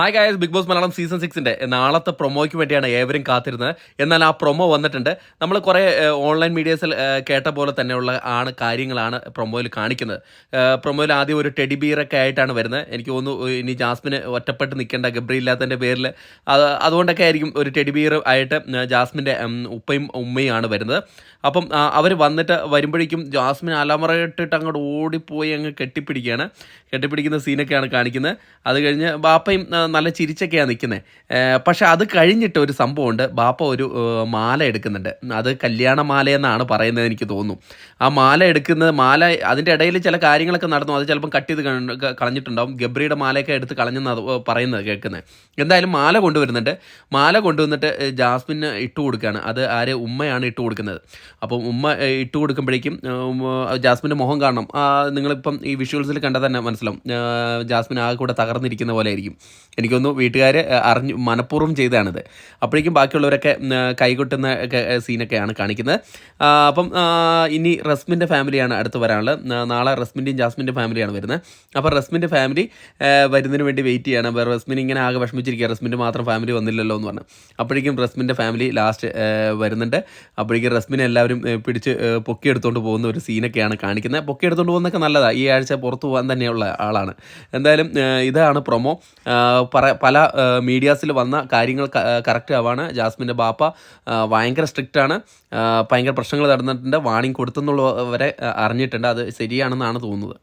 Hi guys Bigg Boss Malayalam season സിക്സിന്റെ നാളത്തെ പ്രൊമോയ്ക്ക് വേണ്ടിയാണ് ഏവരും കാത്തിരുന്നത്. എന്നാൽ ആ പ്രൊമോ വന്നിട്ടുണ്ട്. നമ്മൾ കുറേ ഓൺലൈൻ മീഡിയസിൽ കേട്ട പോലെ തന്നെയുള്ള ആണ് കാര്യങ്ങളാണ് പ്രൊമോയിൽ കാണിക്കുന്നത്. പ്രൊമോയിൽ ആദ്യം ഒരു ടെഡി ബിയറൊക്കെ ആയിട്ടാണ് വരുന്നത്. എനിക്ക് തോന്നുന്നു ഇനി ജാസ്മിന് ഒറ്റപ്പെട്ട് നിൽക്കേണ്ട ഗബ്രി ഇല്ലാത്തതിന്റെ പേരിൽ. അത് അതുകൊണ്ടൊക്കെ ആയിരിക്കും ഒരു ടെഡി ബിയർ ആയിട്ട് ജാസ്മിന്റെ ഉപ്പയും ഉമ്മയും ആണ് വരുന്നത്. അപ്പം അവർ വന്നിട്ട് വരുമ്പോഴേക്കും ജാസ്മിൻ അലമറയിട്ടിട്ട് അങ്ങോട്ട് ഓടിപ്പോയി അങ്ങ് കെട്ടിപ്പിടിക്കുകയാണ്. കെട്ടിപ്പിടിക്കുന്ന സീനൊക്കെയാണ് കാണിക്കുന്നത്. അത് കഴിഞ്ഞ് ബാപ്പയും നല്ല ചിരിച്ചൊക്കെയാണ് നിൽക്കുന്നത് പക്ഷെ അത് കഴിഞ്ഞിട്ട് ഒരു സംഭവമുണ്ട്. ബാപ്പ ഒരു മാല എടുക്കുന്നുണ്ട്. അത് കല്യാണ മാലയെന്നാണ് പറയുന്നത് എനിക്ക് തോന്നുന്നു. ആ മാല എടുക്കുന്നത് മാല അതിന്റെ ഇടയിൽ ചില കാര്യങ്ങളൊക്കെ നടന്നു. അത് ചിലപ്പം കട്ട് ചെയ്ത് കള- കളഞ്ഞിട്ടുണ്ടാവും. ഗബ്രിയുടെ മാലയൊക്കെ എടുത്ത് കളഞ്ഞെന്ന് പറയുന്നത് കേൾക്കുന്നത് എന്തായാലും മാല കൊണ്ടുവരുന്നുണ്ട്. മാല കൊണ്ടുവന്നിട്ട് ജാസ്മിന് ഇട്ട് കൊടുക്കുകയാണ് അത് ആര്? ഉമ്മയാണ് ഇട്ട് കൊടുക്കുന്നത്. അപ്പം ഉമ്മ ഇട്ട് കൊടുക്കുമ്പോഴേക്കും ജാസ്മിന്റെ മുഖം കാണണം. നിങ്ങളിപ്പം ഈ വിഷ്വൽസിൽ കണ്ടാൽ തന്നെ മനസ്സിലാവും. ജാസ്മിൻ ആകെ കൂടെ തകർന്നിരിക്കുന്ന പോലെ ആയിരിക്കും. എനിക്കൊന്നു വീട്ടുകാർ അറിഞ്ഞു മനഃപൂർവം ചെയ്തതാണിത്. അപ്പോഴേക്കും ബാക്കിയുള്ളവരൊക്കെ കൈകൊട്ടുന്ന സീനൊക്കെയാണ് കാണിക്കുന്നത്. അപ്പം ഇനി റസ്മിന്റെ ഫാമിലിയാണ് അടുത്ത് വരാനുള്ളത്. നാളെ റസ്മിന്റെയും ജാസ്മിന്റെ ഫാമിലിയാണ് വരുന്നത്. അപ്പോൾ റസ്മിന്റെ ഫാമിലി വരുന്നതിന് വേണ്ടി വെയിറ്റ് ചെയ്യണം. അപ്പോൾ റസ്മിൻ ഇങ്ങനെ ആകെ വിഷമിച്ചിരിക്കുക റസ്മിന്റെ മാത്രം ഫാമിലി വന്നില്ലല്ലോ എന്ന് പറഞ്ഞു. അപ്പോഴേക്കും റസ്മിന്റെ ഫാമിലി ലാസ്റ്റ് വരുന്നുണ്ട്. അപ്പോഴേക്കും റസ്മിനെ എല്ലാവരും പിടിച്ച് പൊക്കിയെടുത്തുകൊണ്ട് പോകുന്ന ഒരു സീനൊക്കെയാണ് കാണിക്കുന്നത്. പൊക്കിയെടുത്തുകൊണ്ട് പോകുന്നതൊക്കെ നല്ലതാണ് ഈ ആഴ്ച പുറത്തു പോകാൻ തന്നെയുള്ള ആളാണ്. എന്തായാലും ഇതാണ് പ്രൊമോ. പല മീഡിയാസിൽ വന്ന കാര്യങ്ങൾ കറക്റ്റ് ആവാണ്. ജാസ്മിന്റെ ബാപ്പ ഭയങ്കര സ്ട്രിക്റ്റ് ആണ്. ഭയങ്കര പ്രശ്നങ്ങൾ നടന്നിട്ടുണ്ട്. വാണിംഗ് കൊടുത്തെന്നുള്ളവരെ അറിഞ്ഞിട്ടുണ്ട്. അത് ശരിയാണെന്നാണ് തോന്നുന്നത്.